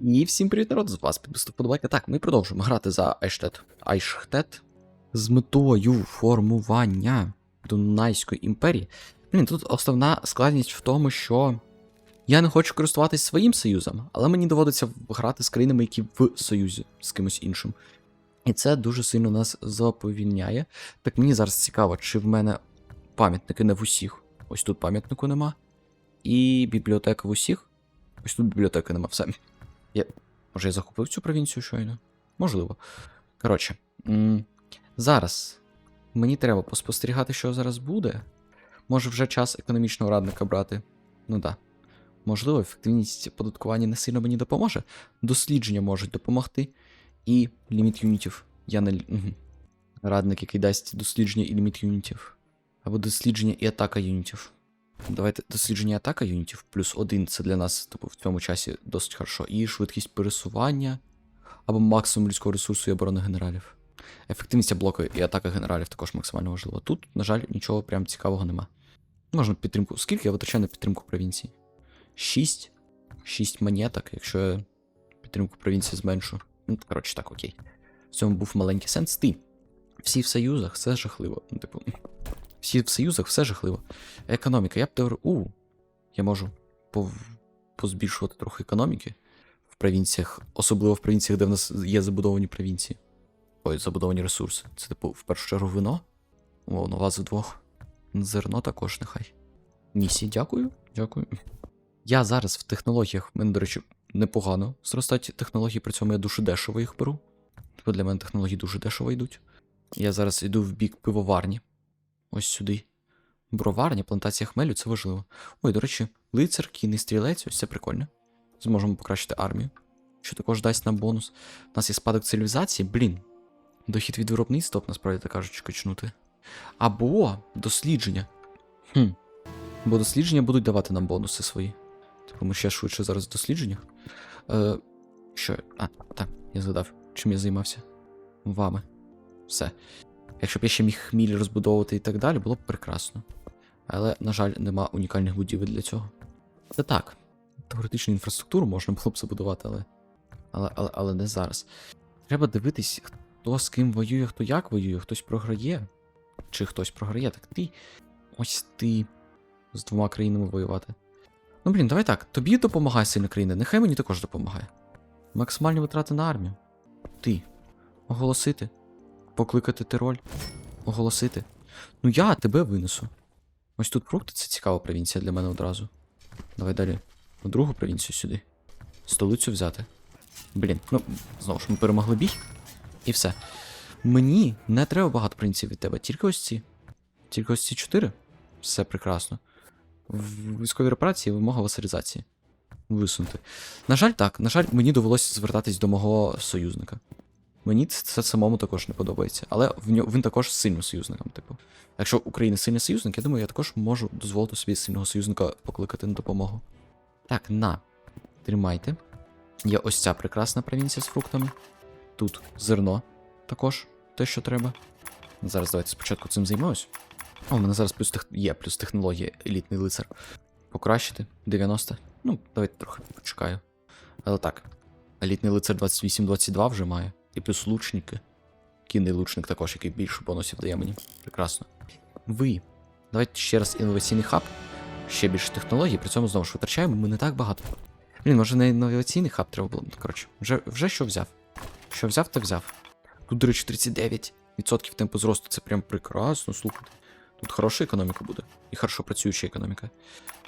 І всім привіт, народ, з вас підписав подобайка. Так, ми продовжуємо грати за Айштет. Айштет з метою формування Дунайської імперії. Блін, тут основна складність в тому, що я не хочу користуватись своїм союзом, але мені доводиться грати з країнами, які в союзі з кимось іншим. І це дуже сильно нас заповільняє. Так мені зараз цікаво, чи в мене пам'ятники не в усіх. Ось тут пам'ятнику нема. І бібліотека в усіх. Ось тут бібліотеки нема. Все. Я... Може, я захопив цю провінцію щойно? Можливо. Коротше, зараз мені треба поспостерігати, що зараз буде. Може, вже час економічного радника брати. Ну да. Можливо, ефективність податкування не сильно мені допоможе. Дослідження можуть допомогти. І ліміт юнітів. Я не. Радник, який дасть дослідження і ліміт юнітів. Або дослідження і атака юнітів. Давайте дослідження атака юнітів плюс один це для нас типу, в цьому часі досить хорошо. І швидкість пересування або максимум людського ресурсу і оборони генералів. Ефективність блоку і атака генералів також максимально важлива. Тут, на жаль, нічого прям цікавого нема. Можна підтримку. Скільки я витрачаю на підтримку провінції? 6. 6 монеток, якщо я підтримку провінції зменшу. Ну, коротше, так, окей. В цьому був маленький сенс. Ти. Всі в союзах, все жахливо. Ну, типу, всі в союзах, все жахливо. Економіка, я б теорію. У, я можу пов... позбільшувати трохи економіки в провінціях, особливо в провінціях, де в нас є забудовані провінції. Ой, забудовані ресурси. Це, типу, в першу чергу вино. О, ну вас вдвох. Зерно також нехай. Нісі, дякую, дякую. Я зараз в технологіях, мене, до речі, непогано зростають технології, при цьому я дуже дешево їх беру. Тобто для мене технології дуже дешево йдуть. Я зараз йду в бік пивоварні. Ось сюди. Броварня, плантація хмелю це важливо. Ой, до речі, лицар, кінний стрілець, ось це прикольно. Зможемо покращити армію. Що також дасть нам бонус. У нас є спадок цивілізації, блін. Дохід від виробництва, насправді так кажучи, качнути. Або дослідження. Хм. Бо дослідження будуть давати нам бонуси свої. Типу ми ще швидше зараз в дослідженнях. Е, що? А, так, я згадав, чим я займався. Вами. Все. Якщо б я ще міг хміль розбудовувати і так далі, було б прекрасно. Але, на жаль, нема унікальних будівель для цього. Це так. Теоретичну інфраструктуру можна було б забудувати, але. Але, але, але не зараз. Треба дивитись, хто з ким воює, хто як воює, хтось програє. Чи хтось програє, так ти. Ось ти з двома країнами воювати. Ну блін, давай так. Тобі допомагає сильна країна, нехай мені також допомагає. Максимальні витрати на армію. Ти. Оголосити. Покликати тироль. Оголосити. Ну я тебе винесу. Ось тут фрукти це цікава провінція для мене одразу. Давай далі. У другу провінцію сюди. Столицю взяти. Блін, ну знову ж ми перемогли бій. І все. Мені не треба багато провінцій від тебе, тільки ось ці. Тільки ось ці чотири. Все прекрасно. В військовій операції вимога васалізації. Висунути. На жаль, так. На жаль, мені довелося звертатись до мого союзника. Мені це самому також не подобається. Але він також сильним союзником, типу. Якщо Україна сильний союзник, я думаю, я також можу дозволити собі сильного союзника покликати на допомогу. Так, на. Тримайте. Є ось ця прекрасна провінція з фруктами. Тут зерно також те, що треба. Зараз давайте спочатку цим займаюсь. О, у мене зараз плюс тех... є плюс технологія елітний лицар. Покращити 90. Ну, давайте трохи почекаю. Але так. Елітний лицар 28-22 вже має. І плюс лучники. Кінний лучник також, який більше бонусів дає мені. Прекрасно. Ви. Давайте ще раз інноваційний хаб. Ще більше технологій, при цьому знову ж витрачаємо ми не так багато. Блін, може не інноваційний хаб треба було. Коротше, вже, вже що взяв. Що взяв, то взяв. Тут, до речі, 39% темпу зросту. Це прям прекрасно, слухайте. Тут хороша економіка буде. І хорошо працююча економіка.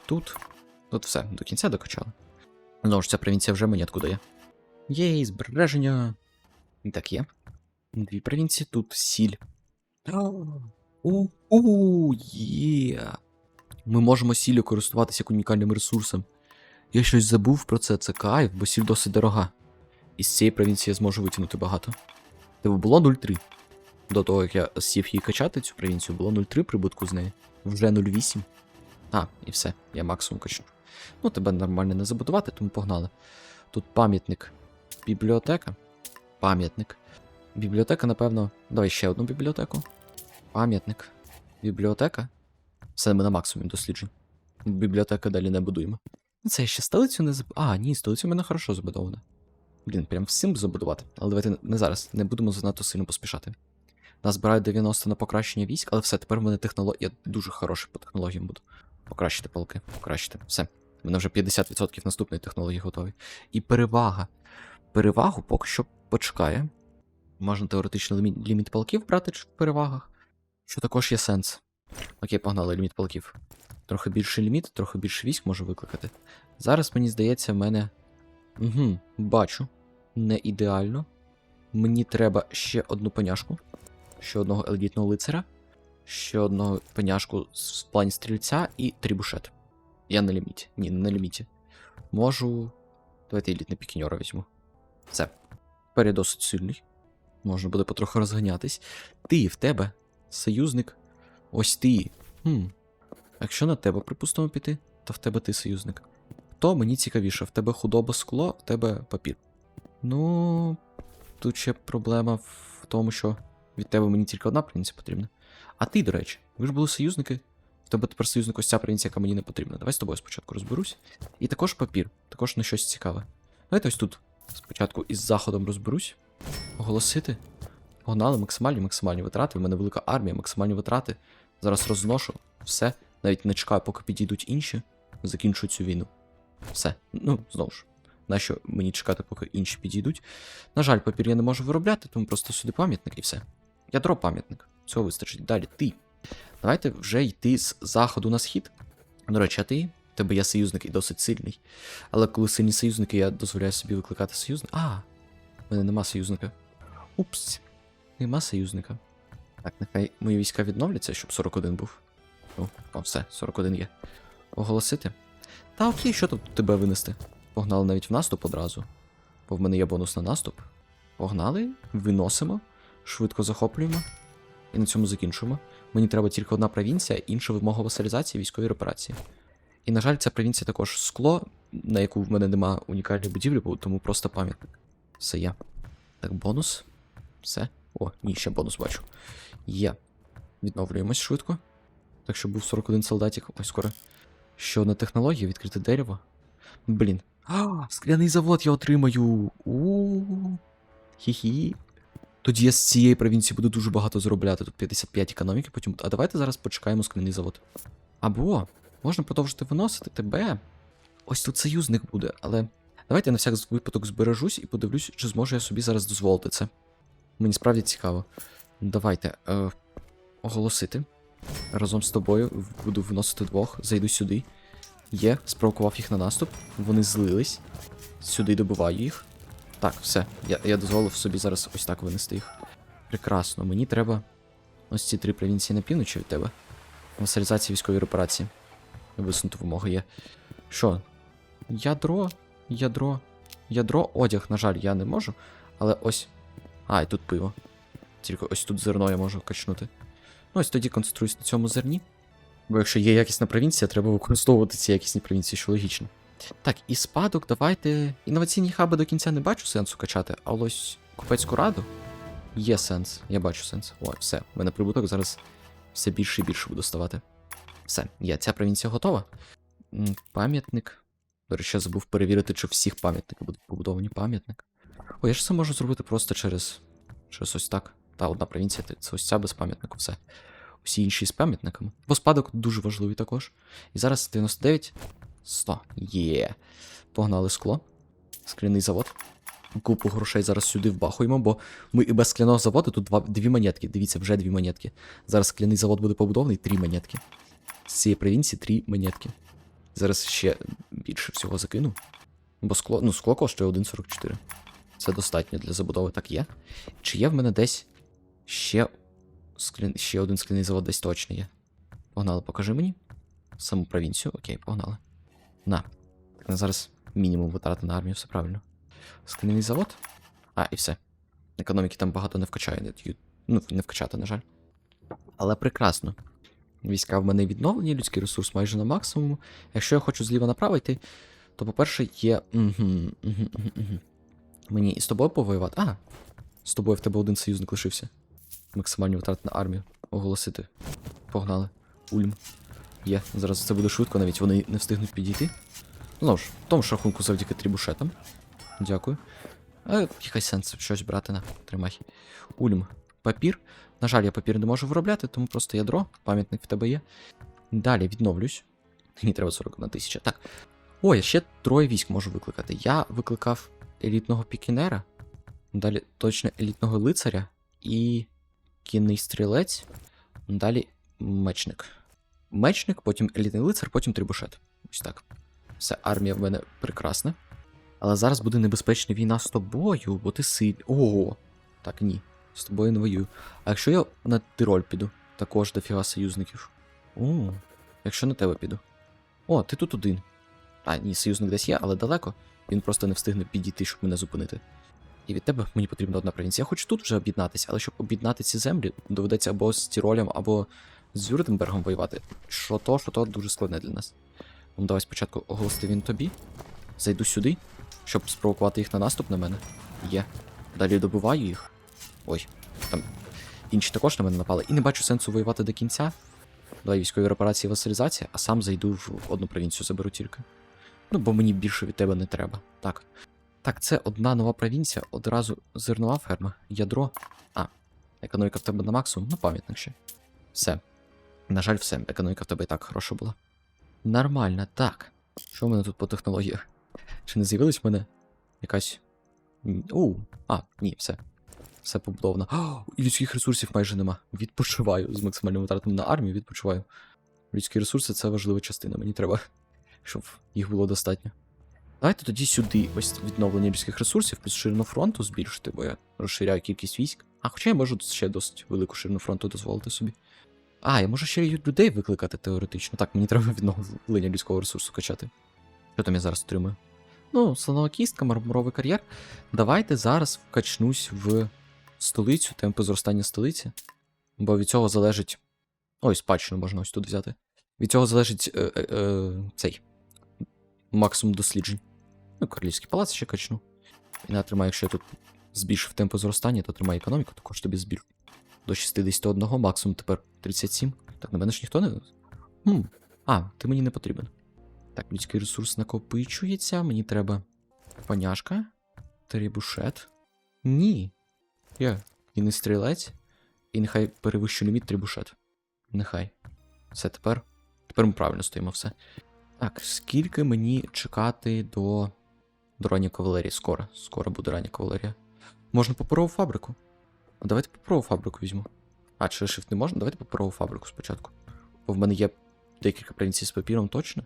Тут. Тут все, до кінця докачали. Знову ж ця провінція вже монетку дає. Єй, збереження. Так є. Дві провінції, тут сіль. Є. Ми можемо сіллю користуватися як унікальним ресурсом. Я щось забув про це, це кайф, бо сіль досить дорога. І з цієї провінції я зможу витягнути багато. Тобто було 0,3. До того, як я сів її качати, цю провінцію, було 0,3 прибутку з неї. Вже 0,8. А, і все, я максимум качну. Ну, тебе нормально не забудувати, тому погнали. Тут пам'ятник. Бібліотека. Пам'ятник. Бібліотека, напевно. Давай ще одну бібліотеку. Пам'ятник. Бібліотека. Все ми на максимум досліджень. Бібліотека далі не будуємо. Це ще столицю не заб... А, ні, столиця в мене хорошо забудована. Блін, прям всім забудувати. Але давайте не зараз, не будемо занадто сильно поспішати. Нас збирають 90 на покращення військ, але все, тепер в мене технологія. Я дуже хороший по технологіям буду. Покращити полки, покращити. Все. У мене вже 50% наступної технології готові. І перевага. Перевагу поки що почекає. Можна теоретично ліміт, ліміт полків брати в перевагах, що також є сенс. Окей, погнали ліміт полків. Трохи більший ліміт, трохи більше військ можу викликати. Зараз, мені здається, в мене. Угу, бачу. Не ідеально. Мені треба ще одну поняшку. Ще одного елітного лицаря. Ще одного поняшку в плані стрільця і трібушет. Я на ліміті. Ні, не на ліміті. Можу. Давайте елітний пікіньора візьму. Все. Тепер досить сильний. Можна буде потроху розганятись. Ти в тебе союзник. Ось ти. Хм. Якщо на тебе, припустимо, піти, то в тебе ти союзник. То мені цікавіше, в тебе худоба скло, в тебе папір. Ну, тут ще проблема в тому, що від тебе мені тільки одна провінція потрібна. А ти, до речі, ви ж були союзники. В тебе тепер союзник ось ця провінція, яка мені не потрібна. Давай з тобою спочатку розберусь. І також папір, також на щось цікаве. Давайте ось тут спочатку із заходом розберусь. Оголосити. Погнали максимальні максимальні витрати. В мене велика армія, максимальні витрати. Зараз розношу все. Навіть не чекаю, поки підійдуть інші. Закінчу цю війну. Все. Ну, знову ж. Нащо мені чекати, поки інші підійдуть? На жаль, папір я не можу виробляти, тому просто сюди пам'ятник і все. Ядро пам'ятник. Цього вистачить. Далі ти. Давайте вже йти з заходу на схід. До речі, а ти? Тебе є союзник і досить сильний. Але коли сильні союзники, я дозволяю собі викликати союзника. А, в мене нема союзника. Упс. Нема союзника. Так, нехай мої війська відновляться, щоб 41 був. О, о, все, 41 є. Оголосити. Та окей, що тут тебе винести? Погнали навіть в наступ одразу. Бо в мене є бонус на наступ. Погнали, виносимо, швидко захоплюємо. І на цьому закінчуємо. Мені треба тільки одна провінція, інша вимога васалізації військової репарації. І, на жаль, ця провінція також скло, на яку в мене нема унікальної будівлі, тому просто пам'ятник. Все є. Так, бонус. Все. О, ні, ще бонус бачу. Є. Відновлюємось швидко. Так що був 41 солдатик. Ось скоро. Ще одна технологія, відкрите дерево. Блін. А, скляний завод я отримаю. у Хі-хі. Тоді я з цієї провінції буду дуже багато заробляти. Тут 55 економіки, потім. А давайте зараз почекаємо скляний завод. Або можна продовжити виносити тебе. Ось тут союзник буде, але. Давайте я на всяк випадок збережусь і подивлюсь, чи зможу я собі зараз дозволити це. Мені справді цікаво. Давайте е, оголосити. Разом з тобою буду виносити двох, зайду сюди. Є, спровокував їх на наступ. Вони злились. Сюди добиваю їх. Так, все. Я, я дозволив собі зараз ось так винести їх. Прекрасно. Мені треба ось ці три провінції на півночі від тебе. Васалізація військової репарації. Висунути вимоги є. Що? Ядро, ядро, ядро, одяг, на жаль, я не можу. Але ось. А, і тут пиво. Тільки ось тут зерно я можу качнути. Ну, ось тоді концентруюсь на цьому зерні. Бо якщо є якісна провінція, треба використовувати ці якісні провінції, що логічно. Так, і спадок, давайте. Інноваційні хаби до кінця не бачу сенсу качати, а ось купецьку раду є сенс. Я бачу сенс. О, все, в мене прибуток зараз все більше і більше буду ставати. Все, є, ця провінція готова. Пам'ятник. До речі, я забув перевірити, чи всіх пам'ятників будуть побудовані пам'ятник. О, я ж це можу зробити просто через. через ось так. Та одна провінція, це ось ця без пам'ятнику, все. Усі інші з пам'ятниками. Бо спадок дуже важливий також. І зараз 99. 100. Є. Погнали скло. Скляний завод. Купу грошей зараз сюди вбахуємо, бо ми і без скляного заводу тут два, дві монетки. Дивіться, вже дві монетки. Зараз скляний завод буде побудований, три монетки. З цієї провінції три монетки. Зараз ще більше всього закину. Бо скло, ну, скло коштує 1,44. Це достатньо для забудови, так є. Чи є в мене десь ще, склян... ще один скляний завод десь точно є? Погнали, покажи мені. Саму провінцію, окей, погнали. На. Так, на зараз мінімум витрати на армію, все правильно. Скляний завод. А, і все. Економіки там багато не вкачає. не Ну, не вкачати, на жаль. Але прекрасно. Війська в мене відновлені, людський ресурс майже на максимуму. Якщо я хочу зліва направо йти, то, по-перше, є. Мені і з тобою повоювати. А, з тобою в тебе один союзник лишився. Максимальні витрати на армію. Оголосити. Погнали. Ульм. Є. Зараз це буде швидко, навіть вони не встигнуть підійти. Знову ж, в тому ж рахунку завдяки трібушетам. Дякую. А який сенс щось брати на. Тримай. Ульм. Папір. На жаль, я папір не можу виробляти, тому просто ядро, пам'ятник в тебе є. Далі відновлюсь. Мені треба 41 тисяча. Так. Ой, я ще троє військ можу викликати. Я викликав елітного пікінера, далі точно елітного лицаря і кінний стрілець. Далі мечник. Мечник, потім елітний лицар, потім трибушет. Ось так. Все, армія в мене прекрасна. Але зараз буде небезпечна війна з тобою, бо ти сильний. Ого! Так, ні. З тобою не воюю. А якщо я на Тироль піду, також дофіга союзників. О, якщо на тебе піду. О, ти тут один. А, ні, союзник десь є, але далеко. Він просто не встигне підійти, щоб мене зупинити. І від тебе мені потрібна одна провінція. Я хочу тут вже об'єднатися, але щоб об'єднати ці землі, доведеться або з Тіролем, або з Вюртембергом воювати. Що то, що то дуже складне для нас. Ну, давай спочатку оголосити він тобі. Зайду сюди, щоб спровокувати їх на наступ на мене. Є. Далі добиваю їх. Ой, там інші також на мене напали. І не бачу сенсу воювати до кінця. Давай військові репарації васалізація, а сам зайду в одну провінцію, заберу тільки. Ну, бо мені більше від тебе не треба. Так. Так, це одна нова провінція, одразу зернова ферма, ядро. А, економіка в тебе на максимум, ну пам'ятник ще. Все. На жаль, все. Економіка в тебе і так хороша була. Нормально, так. Що в мене тут по технологіях? Чи не з'явилась в мене якась. У, а, ні, все. Все побудовано. О, людських ресурсів майже нема. Відпочиваю з максимальним витратом на армію, відпочиваю. Людські ресурси це важлива частина, мені треба, щоб їх було достатньо. Давайте тоді сюди ось відновлення людських ресурсів плюс ширину фронту збільшити, бо я розширяю кількість військ. А хоча я можу ще досить велику ширину фронту дозволити собі. А, я можу ще й людей викликати теоретично. Так, мені треба відновлення людського ресурсу качати. Що там я зараз отримую? Ну, слонова кістка, мармуровий кар'єр. Давайте зараз вкачнусь в столицю, темпи зростання столиці. Бо від цього залежить. Ой, спадщину можна ось тут взяти. Від цього залежить е, е, е, цей максимум досліджень. Ну, королівський палац ще качну. І не тримаю, якщо я тут збільшив темпи зростання, то тримаю економіку, також тобі збільшу. До 61, максимум тепер 37. Так, на мене ж ніхто не. Хм. А, ти мені не потрібен. Так, людський ресурс накопичується. Мені треба поняшка. Трибушет. Ні. Я. І не стрілець. І нехай перевищу ліміт трибушет. Нехай. Все тепер. Тепер ми правильно стоїмо все. Так, скільки мені чекати до. До ранньої кавалерії? Скоро. Скоро буде рання кавалерія. Можна паперову фабрику. Давайте паперову фабрику візьму. А, чи шифт не можна? Давайте паперову фабрику спочатку. Бо в мене є декілька провінцій з папіром точно.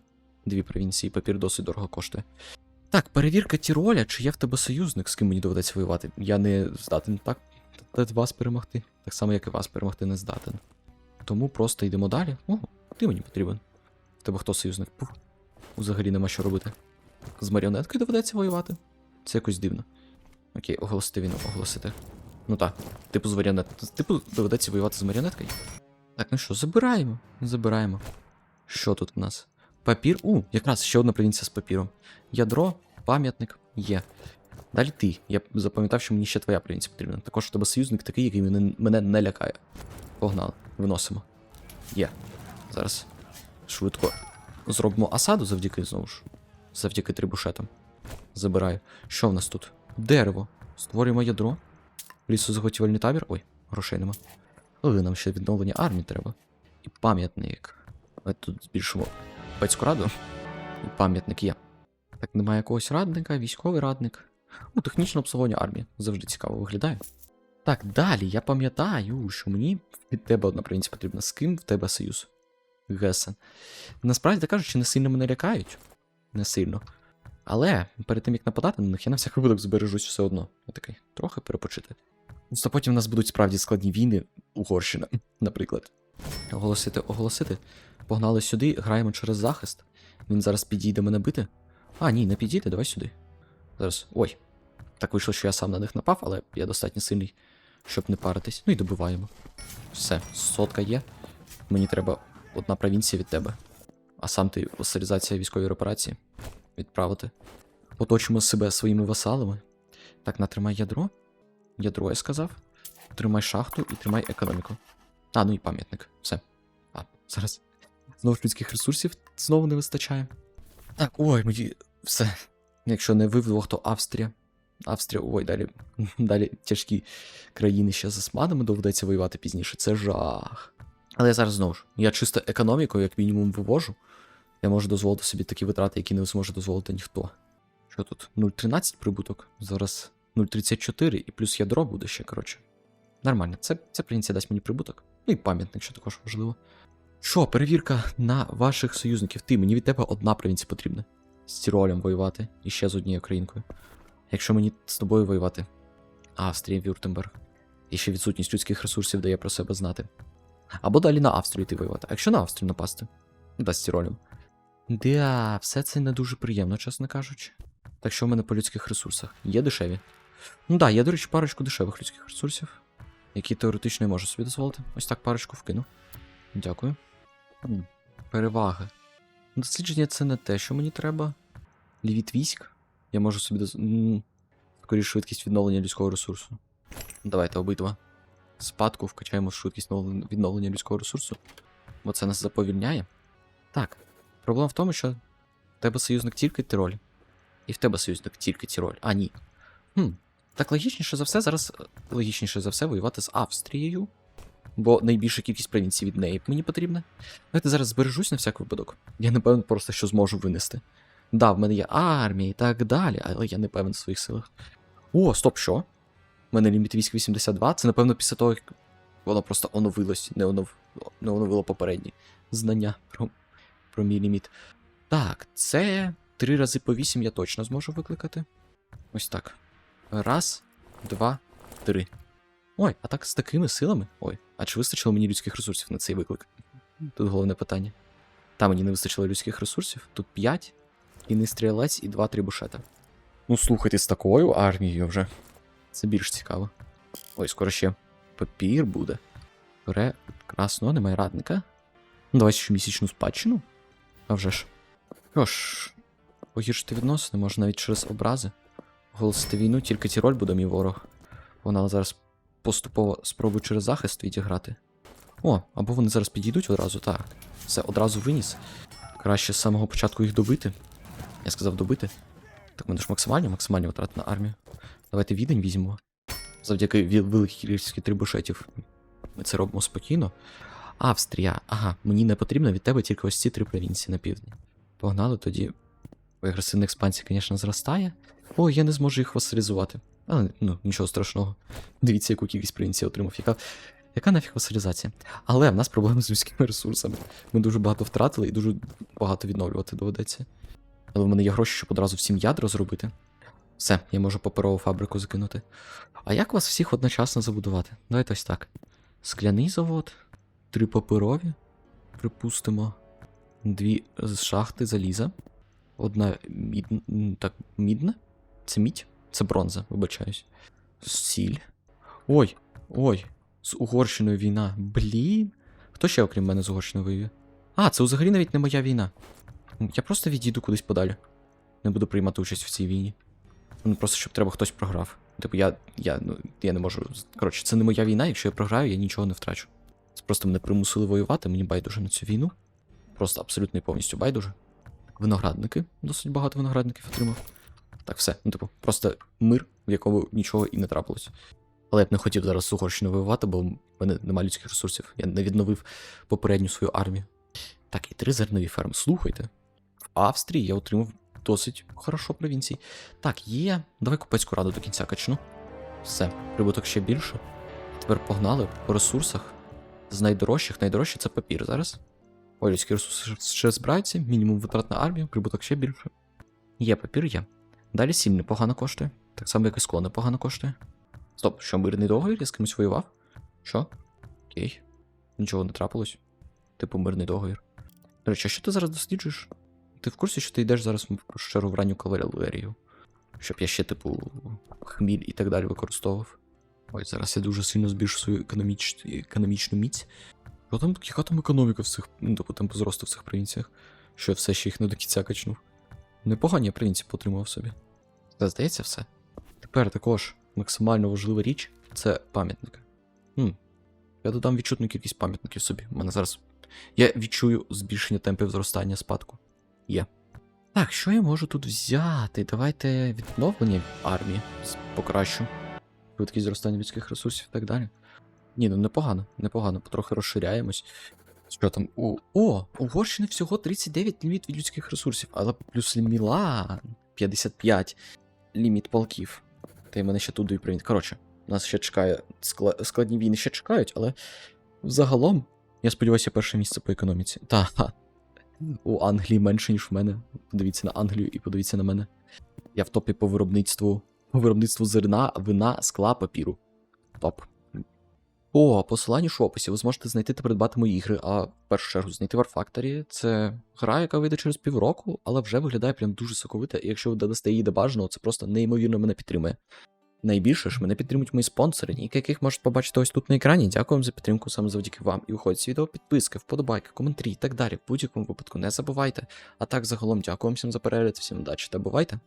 Дві провінції, папір досить дорого коштує. Так, перевірка Тіроля, чи є в тебе союзник, з ким мені доведеться воювати. Я не здатен так вас перемогти. Так само, як і вас перемогти не здатен. Тому просто йдемо далі. О, ти мені потрібен. В тебе хто союзник? Пух. Взагалі нема що робити. З маріонеткою доведеться воювати. Це якось дивно. Окей, оголосити війну, оголосити. Ну так, типу з маріонет. Типу доведеться воювати з маріонеткою. Так, ну що, забираємо. Забираємо. Що тут у нас? Папір. У, якраз ще одна провінція з папіром. Ядро, пам'ятник є. Далі ти. Я запам'ятав, що мені ще твоя провінція потрібна. Також у тебе союзник такий, який мене, мене не лякає. Погнали, виносимо. Є. Зараз швидко зробимо осаду завдяки знову ж. Завдяки трибушетам. Забираю. Що в нас тут? Дерево. Створюємо ядро. Лісозаготівельний табір. Ой, грошей нема. Але нам ще відновлення армії треба. І пам'ятник. Ми тут збільшимо Пецьку раду. Пам'ятник є. Так, немає якогось радника, військовий радник. Ну, технічне обслуговування армії. Завжди цікаво виглядає. Так, далі я пам'ятаю, що мені від тебе одна провінція потрібна. З ким в тебе союз? Гесен. Насправді так кажучи, не сильно мене лякають. Не сильно. Але перед тим як нападати на них, я на всяк випадок збережусь все одно. Я такий, трохи перепочити. Просто потім в нас будуть справді складні війни, Угорщина, наприклад. Оголосити, оголосити. Погнали сюди, граємо через захист. Він зараз підійде мене бити. А, ні, не підійде, давай сюди. Зараз. Ой. Так вийшло, що я сам на них напав, але я достатньо сильний, щоб не паритись. Ну і добиваємо. Все, сотка є. Мені треба одна провінція від тебе. А сам ти васалізація військової репарації відправити. Оточимо себе своїми васалами. Так, натримай ядро. Ядро, я сказав. Тримай шахту і тримай економіку. А, ну і пам'ятник. Все. А, зараз. Знову ж людських ресурсів знову не вистачає. Так, ой, мої. Все. Якщо не ви вдвох, то Австрія. Австрія, ой, далі, далі тяжкі країни ще з османами доведеться воювати пізніше. Це жах. Але я зараз знову ж, я чисто економікою, як мінімум, вивожу. Я можу дозволити собі такі витрати, які не зможе дозволити ніхто. Що тут? 0,13 прибуток. Зараз 0,34 і плюс ядро буде ще, коротше. Нормально, це, це провінція дасть мені прибуток. Ну і пам'ятник, що також важливо. Що, перевірка на ваших союзників. Ти, мені від тебе одна провінція потрібна. З Тіролем воювати і ще з однією країнкою. Якщо мені з тобою воювати. Австрія, Вюртемберг. І ще відсутність людських ресурсів дає про себе знати. Або далі на Австрію йти воювати. А якщо на Австрію напасти? Да, з Тіролем. Да, все це не дуже приємно, чесно кажучи. Так що в мене по людських ресурсах? Є дешеві. Ну да, є, до речі, парочку дешевих людських ресурсів, які теоретично я можу собі дозволити. Ось так парочку вкину. Дякую. Переваги. Дослідження це не те, що мені треба. Лівіт військ. Я можу собі дозволити. Скоріше швидкість відновлення людського ресурсу. Давайте обидва. Спадку вкачаємо швидкість відновлення людського ресурсу. Бо це нас заповільняє. Так. Проблема в тому, що в тебе союзник тільки Тироль. І в тебе союзник тільки Тіроль. А, ні. Хм. Так логічніше за все, зараз логічніше за все воювати з Австрією. Бо найбільша кількість провінцій від неї мені потрібна. Давайте зараз збережусь на всяк випадок. Я не певен просто, що зможу винести. Да, в мене є армія і так далі, але я не певен в своїх силах. О, стоп, що? У мене ліміт військ 82. Це, напевно, після того, як воно просто оновилось, не, онов... не оновило попередні знання про, про мій ліміт. Так, це три рази по 8 я точно зможу викликати. Ось так. Раз, два, три. Ой, а так з такими силами? Ой, а чи вистачило мені людських ресурсів на цей виклик? Тут головне питання. Там мені не вистачило людських ресурсів, тут 5, і не стрілець, і 2 трибушета. Ну, слухайте, з такою армією вже. Це більш цікаво. Ой, скоро ще папір буде. Прекрасно, немає радника. Ну, давай щомісячну спадщину. А вже ж. Що ж, погіршити відносини можна навіть через образи. Оголосити війну, тільки Тіроль буде мій ворог. Вона зараз поступово спробує через захист відіграти. О, або вони зараз підійдуть одразу, так. Все, одразу виніс. Краще з самого початку їх добити. Я сказав добити. Так, мене ж максимальні, максимальні витрати на армію. Давайте відень візьмемо. Завдяки великій кількості трибушетів. Ми це робимо спокійно. Австрія. Ага, мені не потрібно від тебе тільки ось ці три провінції на півдні. Погнали тоді. Ой, агресивна експансія, звісно, зростає. О, я не зможу їх васалізувати. Але ну, нічого страшного. Дивіться, яку кількість провінцій отримав. Яка, яка нафіг васалізація? Але в нас проблеми з людськими ресурсами. Ми дуже багато втратили і дуже багато відновлювати доведеться. Але в мене є гроші, щоб одразу всім ядра зробити. Все, я можу паперову фабрику закинути. А як вас всіх одночасно забудувати? Давайте ось так. Скляний завод, три паперові, припустимо, дві шахти заліза, одна мід... так, мідна? Це мідь? Це бронза, вибачаюсь. Сіль. Ой, ой, з Угорщиною війна. Блін. Хто ще, окрім мене, з Угорщиною воює? А, це взагалі навіть не моя війна. Я просто відійду кудись подалі. Не буду приймати участь в цій війні. Ну просто щоб треба хтось програв. Типу, я, я, ну, я не можу. Коротше, це не моя війна, якщо я програю, я нічого не втрачу. Це просто мене примусили воювати, мені байдуже на цю війну. Просто абсолютно і повністю байдуже. Виноградники, досить багато виноградників отримав. Так, все. Ну, типу, просто мир, в якому нічого і не трапилось. Але я б не хотів зараз з воювати, бо в мене немає людських ресурсів. Я не відновив попередню свою армію. Так, і три зернові ферми. Слухайте. В Австрії я отримав досить хорошо провінцій. Так, є. Давай купецьку раду до кінця качну. Все, прибуток ще більше. Тепер погнали по ресурсах. З найдорожчих, найдорожче це папір зараз. Ой, людські ресурси ще збираються, мінімум витрат на армію, прибуток ще більше. Є папір, є. Далі сіль непогано коштує. Так само, як і скло непогано коштує. Стоп, що мирний договір? Я з кимось воював? Що? Окей. Нічого не трапилось. Типу мирний договір. До речі, а що ти зараз досліджуєш? Ти в курсі, що ти йдеш зараз в чергу в кавалерію? Щоб я ще, типу, хміль і так далі використовував. Ой, зараз я дуже сильно збільшу свою економіч... економічну міць. Що там, яка там економіка в цих, ну, типу, темпу зросту в цих провінціях? Що я все ще їх не до кінця качнув. Непогані я провінції потримав собі. Та здається, все. Тепер також максимально важлива річ це пам'ятники. Хм. Я додам відчутну кількість пам'ятників собі. У мене зараз. Я відчую збільшення темпів зростання спадку. Є. Так, що я можу тут взяти? Давайте відновлення армії покращу. Швидкість зростання людських ресурсів і так далі. Ні, ну непогано, непогано, потрохи розширяємось. Що там? О, о, Угорщини всього 39 ліміт від людських ресурсів, але плюс Мілан 55 ліміт полків. Та й мене ще туди і прийняти. Коротше, нас ще чекає скла- складні війни ще чекають, але загалом, я сподіваюся, перше місце по економіці. Та. У Англії менше, ніж в мене. Подивіться на Англію і подивіться на мене. Я в топі по виробництву. По виробництву зерна, вина, скла, папіру. Топ. О, посилання ж в описі. Ви зможете знайти та придбати мої ігри, а в першу чергу знайти War Factory. Це гра, яка вийде через півроку, але вже виглядає прям дуже соковита, і якщо ви додасте її до бажаного, це просто неймовірно мене підтримує. Найбільше ж мене підтримують мої спонсори, ніякі яких можете побачити ось тут на екрані. Дякую вам за підтримку саме завдяки вам. І виходить з відео підписки, вподобайки, коментарі і так далі. В будь-якому випадку не забувайте. А так загалом дякую всім за перегляд, всім удачі та бувайте!